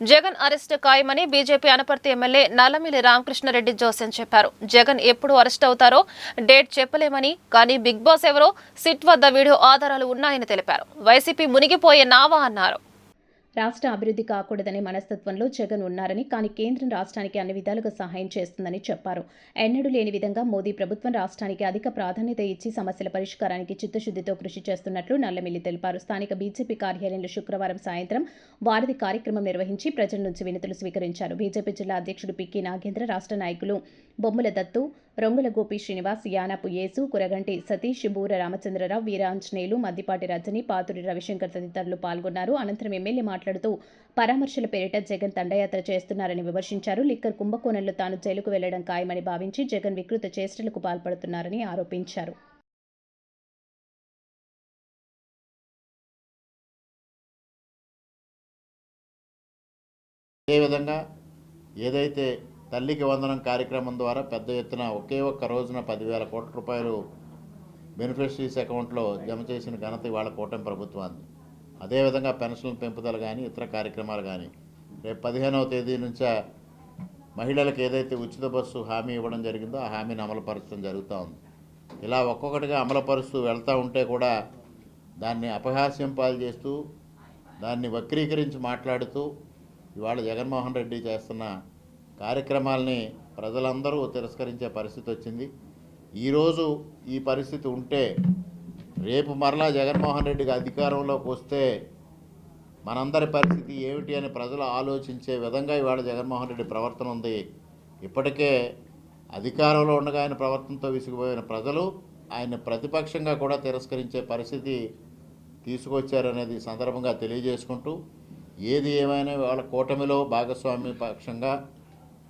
Jagan arrest ఖాయమని BJP Anaparthi MLA Nallamilli Ramakrishna Reddy జోసెన్ చెప్పారు. జగన్ ఎప్పుడు అరెస్ట్ అవుతారో డేట్ చెప్పలేమని కానీ బిగ్ బాస్ ఎవరో సిట్ వద్ద వీడియో ఆధారాలు ఉన్నాయని తెలిపారు. వైసీపీ మునిగిపోయే నావా అన్నారు. రాష్ట్ర అభివృద్ధి కాకూడదనే మనస్తత్వంలో జగన్ ఉన్నారని కానీ కేంద్రం రాష్ట్రానికి అన్ని విధాలుగా సహాయం చేస్తుందని చెప్పారు. ఎన్నడూ లేని విధంగా మోదీ ప్రభుత్వం రాష్ట్రానికి అధిక ప్రాధాన్యత ఇచ్చి సమస్యల పరిష్కారానికి చిత్తశుద్ధితో కృషి చేస్తున్నట్లు నల్లమిల్లి తెలిపారు. స్థానిక బీజేపీ కార్యాలయంలో శుక్రవారం సాయంత్రం వారధి కార్యక్రమం నిర్వహించి ప్రజల నుంచి వినతులు స్వీకరించారు. బీజేపీ జిల్లా అధ్యక్షుడు పిక్కి నాగేంద్ర రాష్ట్ర నాయకులు బొమ్మల దత్తు రొంగుల గోపి శ్రీనివాస్ యానపు యేసు కురగంటి సతీష్ బూర రామచంద్రరావు వీరాంజనేయులు మద్దిపాటి రజని పాతురి రవిశంకర్ తదితరులు పాల్గొన్నారు. అనంతరం ఎమ్మెల్యే మాట్లాడుతూ పరామర్శల పేరిట జగన్ దండయాత్ర చేస్తున్నారని విమర్శించారు. లిక్కర్ కుంభకోణంలో తాను జైలుకు వెళ్ళడం ఖాయమని భావించి జగన్ వికృత చేష్టలకు పాల్పడుతున్నారని ఆరోపించారు. అదేవిధంగా ఏదైతే తల్లికి వందనం కార్యక్రమం ద్వారా పెద్ద ఎత్తున ఒకే ఒక్క రోజున పదివేల కోట్ల రూపాయలు బెనిఫిషరీస్ అకౌంట్లో జమ చేసిన ఘనత ఇవాళ కూటమి ప్రభుత్వాన్ని అదేవిధంగా పెన్షన్ల పెంపుదల కానీ ఇతర కార్యక్రమాలు కానీ రేపు పదిహేనవ తేదీ నుంచే మహిళలకు ఏదైతే ఉచిత బస్సు హామీ ఇవ్వడం జరిగిందో ఆ హామీని అమలుపరచడం జరుగుతూ ఉంది. ఇలా ఒక్కొక్కటిగా అమలుపరుస్తూ వెళ్తూ ఉంటే కూడా దాన్ని అపహాస్యం పాలు చేస్తూ దాన్ని వక్రీకరించి మాట్లాడుతూ ఇవాళ జగన్మోహన్ రెడ్డి చేస్తున్న కార్యక్రమాల్ని ప్రజలందరూ తిరస్కరించే పరిస్థితి వచ్చింది. ఈరోజు ఈ పరిస్థితి ఉంటే రేపు మరలా జగన్మోహన్ రెడ్డికి అధికారంలోకి వస్తే మనందరి పరిస్థితి ఏమిటి అని ప్రజలు ఆలోచించే విధంగా ఇవాళ జగన్మోహన్ రెడ్డి ప్రవర్తన ఉంది. ఇప్పటికే అధికారంలో ఉండగా ఆయన ప్రవర్తనతో విసిగిపోయిన ప్రజలు ఆయన ప్రతిపక్షంగా కూడా తిరస్కరించే పరిస్థితి తీసుకొచ్చారనేది సందర్భంగా తెలియజేసుకుంటూ ఏది ఏమైనా వాళ్ళ కూటమిలో భాగస్వామ్య పక్షంగా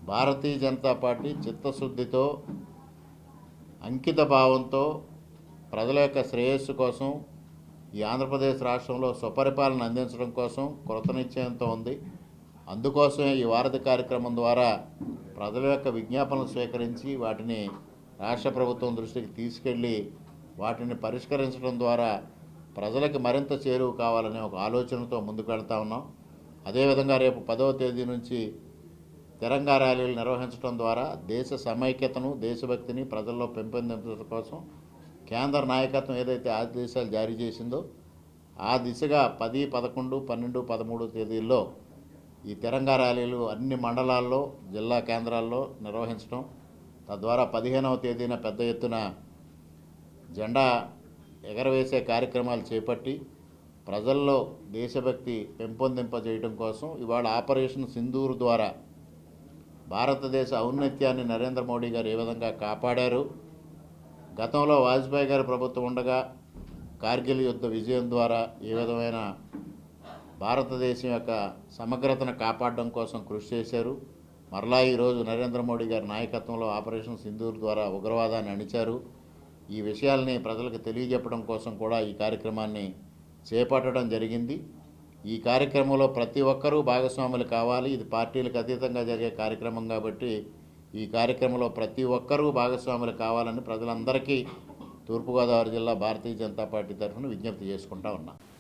భారతీయ జనతా పార్టీ చిత్తశుద్ధితో అంకిత భావంతో ప్రజల యొక్క శ్రేయస్సు కోసం ఈ ఆంధ్రప్రదేశ్ రాష్ట్రంలో స్వపరిపాలన అందించడం కోసం కృత నిశ్చయంతో ఉంది. అందుకోసమే ఈ వారధి కార్యక్రమం ద్వారా ప్రజల యొక్క విజ్ఞాపనలు స్వీకరించి వాటిని రాష్ట్ర ప్రభుత్వం దృష్టికి తీసుకెళ్ళి వాటిని పరిష్కరించడం ద్వారా ప్రజలకు మరింత చేరువ కావాలనే ఒక ఆలోచనతో ముందుకు వెళ్తా ఉన్నాం. అదేవిధంగా రేపు పదవ తేదీ నుంచి తిరంగా ర్యాలీలు నిర్వహించడం ద్వారా దేశ సమైక్యతను దేశభక్తిని ప్రజల్లో పెంపొందించడం కోసం కేంద్ర నాయకత్వం ఏదైతే ఆదేశాలు జారీ చేసిందో ఆ దిశగా పది పదకొండు పన్నెండు పదమూడు తేదీల్లో ఈ తిరంగా ర్యాలీలు అన్ని మండలాల్లో జిల్లా కేంద్రాల్లో నిర్వహించడం తద్వారా పదిహేనవ తేదీన పెద్ద ఎత్తున జెండా ఎగరవేసే కార్యక్రమాలు చేపట్టి ప్రజల్లో దేశభక్తి పెంపొందింపజేయడం కోసం ఇవాళ ఆపరేషన్ సింధూరు ద్వారా భారతదేశ ఔన్నత్యాన్ని నరేంద్ర మోడీ గారు ఏ విధంగా కాపాడారు గతంలో వాజ్పేయి గారి ప్రభుత్వం ఉండగా కార్గిల్ యుద్ధ విజయం ద్వారా ఏ విధమైన భారతదేశం యొక్క సమగ్రతను కాపాడడం కోసం కృషి చేశారు. మరలా ఈరోజు నరేంద్ర మోడీ గారి నాయకత్వంలో ఆపరేషన్ సింధూర్ ద్వారా ఉగ్రవాదాన్ని అణిచారు. ఈ విషయాల్ని ప్రజలకు తెలియజెప్పడం కోసం కూడా ఈ కార్యక్రమాన్ని చేపట్టడం జరిగింది. ఈ కార్యక్రమంలో ప్రతి ఒక్కరూ భాగస్వాములు కావాలి. ఇది పార్టీలకు అతీతంగా జరిగే కార్యక్రమం కాబట్టి ఈ కార్యక్రమంలో ప్రతి ఒక్కరూ భాగస్వాములు కావాలని ప్రజలందరికీ తూర్పుగోదావరి జిల్లా భారతీయ జనతా పార్టీ తరఫున విజ్ఞప్తి చేసుకుంటా ఉన్నా.